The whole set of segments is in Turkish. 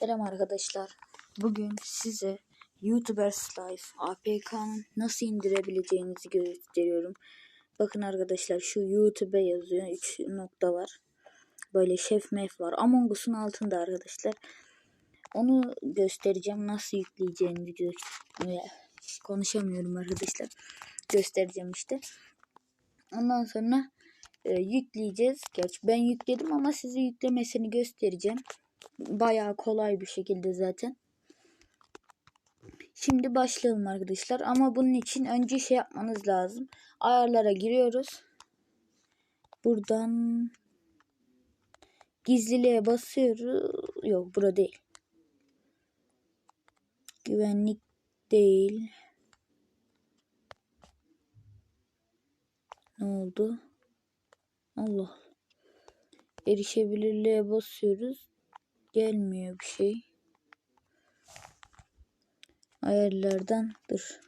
Selam arkadaşlar. Bugün size YouTubers Life APK'nın nasıl indirebileceğinizi gösteriyorum. Bakın arkadaşlar şu YouTube yazıyor. 3 nokta var. Böyle şef mef var. Among Us'un altında arkadaşlar. Onu göstereceğim. Nasıl yükleyeceğinizi gö- konuşamıyorum arkadaşlar. Göstereceğim işte. Ondan sonra e, yükleyeceğiz. Gerçi ben yükledim ama size yüklemesini göstereceğim. Bayağı kolay bir şekilde zaten. Şimdi başlayalım arkadaşlar. Ama bunun için önce şey yapmanız lazım. Ayarlara giriyoruz. Buradan gizliliğe basıyoruz. Yok burada değil. Güvenlik değil. Ne oldu? Allah. Erişebilirliğe basıyoruz. Gelmiyor bir şey. Ayarlardan dur.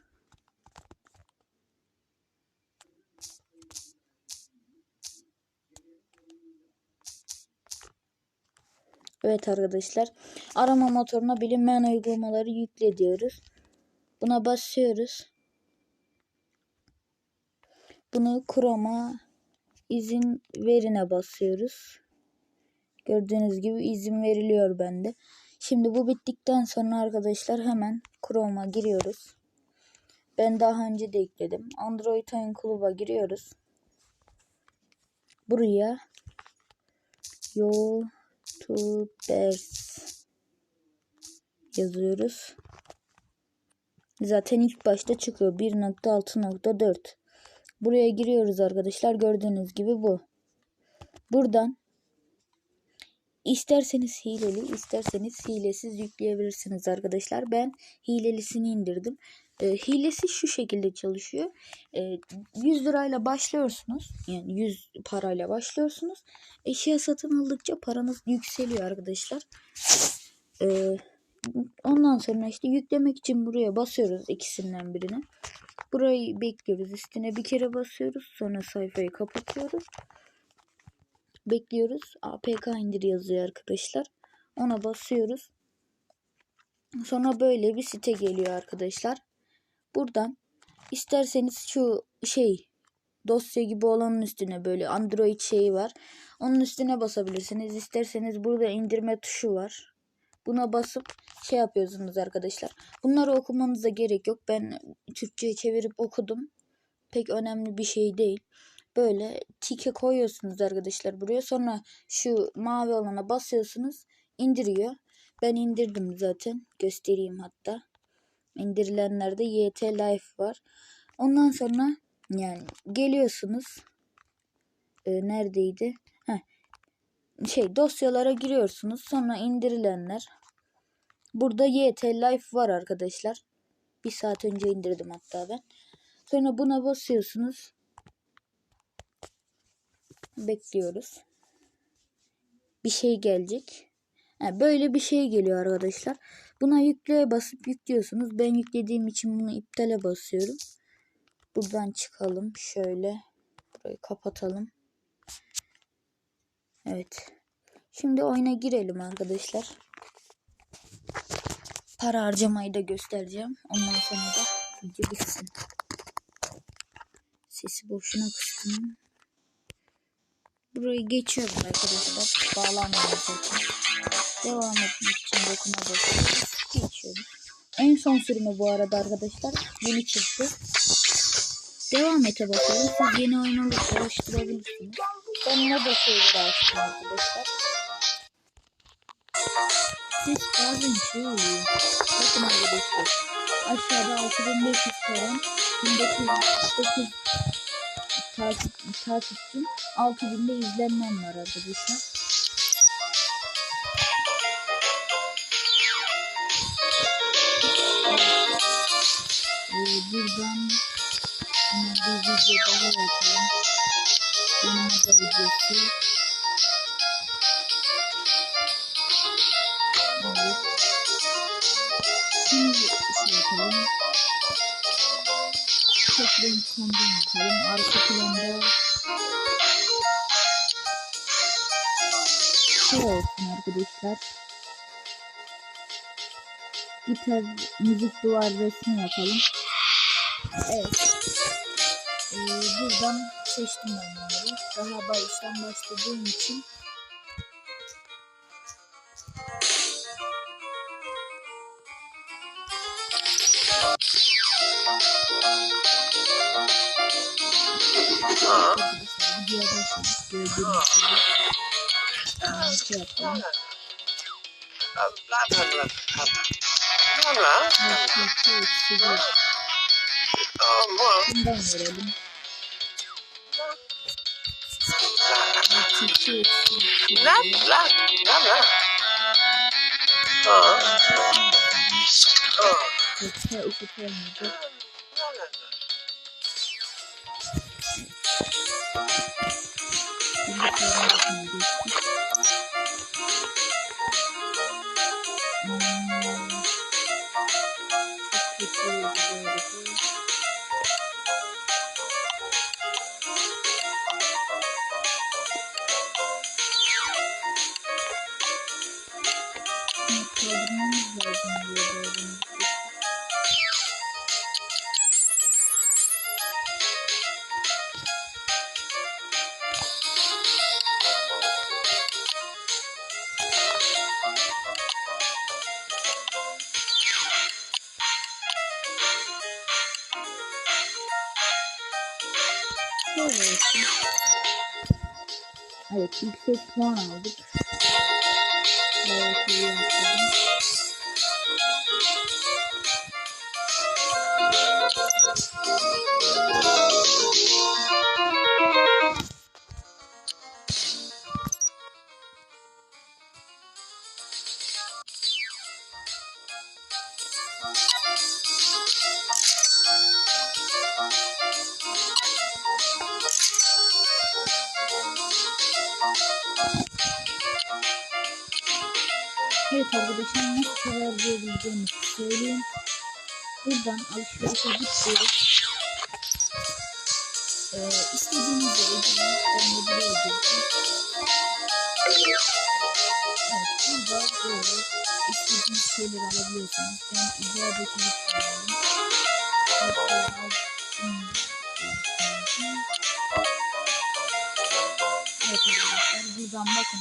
Evet arkadaşlar. Arama motoruna bilinmeyen uygulamaları yükle diyoruz. Buna basıyoruz. Bunu Chrome'a izin verine basıyoruz. Gördüğünüz gibi izin veriliyor bende. Şimdi bu bittikten sonra arkadaşlar hemen Chrome'a giriyoruz. Ben daha önce de ekledim. Android oyun kluba giriyoruz. Buraya YouTubers yazıyoruz. Zaten ilk başta çıkıyor 1.6.4. Buraya giriyoruz arkadaşlar. Gördüğünüz gibi bu. Buradan İsterseniz hileli, isterseniz hilesiz yükleyebilirsiniz arkadaşlar. Ben hilelisini indirdim. E, hilesi şu şekilde çalışıyor. E, 100 lirayla başlıyorsunuz. Yani 100 parayla başlıyorsunuz. Eşya satın aldıkça paranız yükseliyor arkadaşlar. E, ondan sonra işte yüklemek için buraya basıyoruz ikisinden birini. Burayı bekliyoruz. Üstüne bir kere basıyoruz. Sonra sayfayı kapatıyoruz bekliyoruz. APK indir yazıyor arkadaşlar. Ona basıyoruz. Sonra böyle bir site geliyor arkadaşlar. Buradan isterseniz şu şey dosya gibi olanın üstüne böyle Android şeyi var. Onun üstüne basabilirsiniz. İsterseniz burada indirme tuşu var. Buna basıp şey yapıyorsunuz arkadaşlar. Bunları okumanıza gerek yok. Ben Türkçe'ye çevirip okudum. Pek önemli bir şey değil böyle tike koyuyorsunuz arkadaşlar buraya. Sonra şu mavi olana basıyorsunuz. indiriyor. Ben indirdim zaten. Göstereyim hatta. İndirilenlerde YT Life var. Ondan sonra yani geliyorsunuz. Ee, neredeydi? Heh. Şey dosyalara giriyorsunuz. Sonra indirilenler. Burada YT Life var arkadaşlar. Bir saat önce indirdim hatta ben. Sonra buna basıyorsunuz bekliyoruz. Bir şey gelecek. Yani böyle bir şey geliyor arkadaşlar. Buna yükleye basıp yüklüyorsunuz. Ben yüklediğim için bunu iptale basıyorum. Buradan çıkalım. Şöyle. Burayı kapatalım. Evet. Şimdi oyuna girelim arkadaşlar. Para harcamayı da göstereceğim. Ondan sonra da video bitsin. Sesi boşuna kıstım. Burayı geçiyorum arkadaşlar. Bağlanmıyor zaten. Devam etmek için dokuma basıyoruz. Geçiyorum. En son sürümü bu arada arkadaşlar. Yeni çıktı. Devam ete basıyorum. Siz yeni oyun oluşturabilirsiniz. Ben ne basıyorum açtım arkadaşlar. Ses bazen şey oluyor. Bakın arkadaşlar. Aşağıda 6500 param. 1909 takip, takipçim 6000'de izlenmem var arkadaşlar. Ee, buradan bir video daha yapalım. Yanıma da videosu. Evet. Şimdi şey yapalım tek renk kombin yapalım. Arka planda şey olsun arkadaşlar. gitar, müzik duvar resmi yapalım. Evet. Ee, buradan seçtim ben bunları. Daha baştan başladığım için. Arkadaşlar videoya başladık. Gördüğünüz gibi. Ee, Şey yapalım. Bla bla bla bla. Bla bla. Evet, evet, evet, size Ama Thank you. Şöyle olsun. Evet yüksek puan aldık. Evet iyi yapalım. Evet arkadaşlar nasıl karar verebileceğimi söyleyeyim. Buradan alışverişe gidiyoruz. Ee, istediğiniz yere buraya girdim. Evet burada böyle istediğiniz şeyleri alabiliyorsunuz. Ben ilerideki bir şey aldım. Evet arkadaşlar buradan bakın.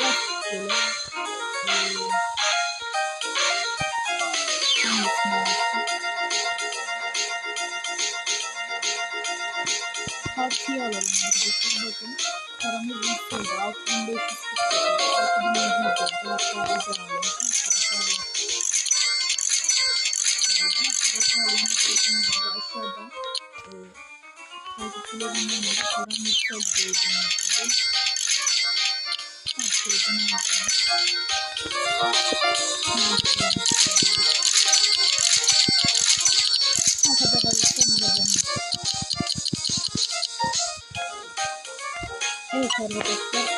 Yapsın? Partiyi alalım arkadaşlar bakın. Paramız yükseldi. 6500 tuttu. 6100 oldu. Hatta bir daha alalım. Parası alalım. Gördüğünüz gibi aşağıda eee takipçilerinden de param yükseldi gördüğünüz gibi. Evet arkadaşlar.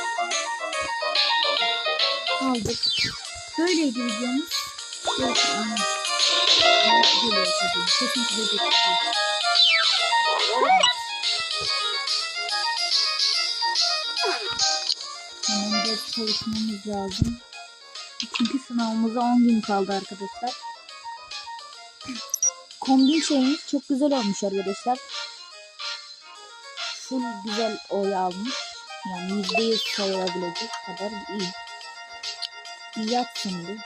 Aldık. Böyleydi videomuz. Evet, anladım. Evet, geliyor çalışmamız lazım. Çünkü sınavımıza 10 gün kaldı arkadaşlar. Kombin şeyimiz çok güzel olmuş arkadaşlar. Full güzel oy almış. Yani %100 sayılabilecek kadar iyi. Bir yat şimdi.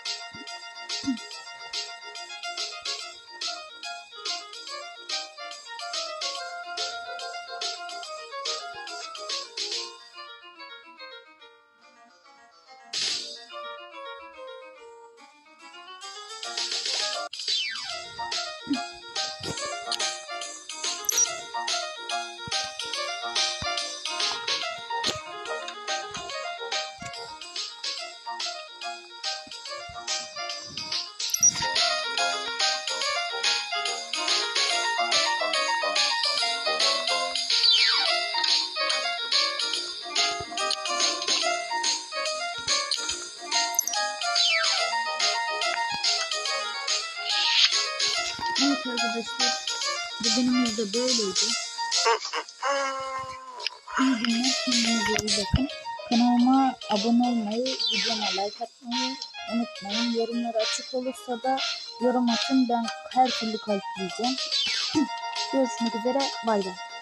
Arkadaşlar. Bugünümüz de böyleydi. İyi günler. Kendinize iyi bakın. Kanalıma abone olmayı, videoma like atmayı unutmayın. Yorumlar açık olursa da yorum atın ben her türlü kalpleyeceğim. Görüşmek üzere bay bay.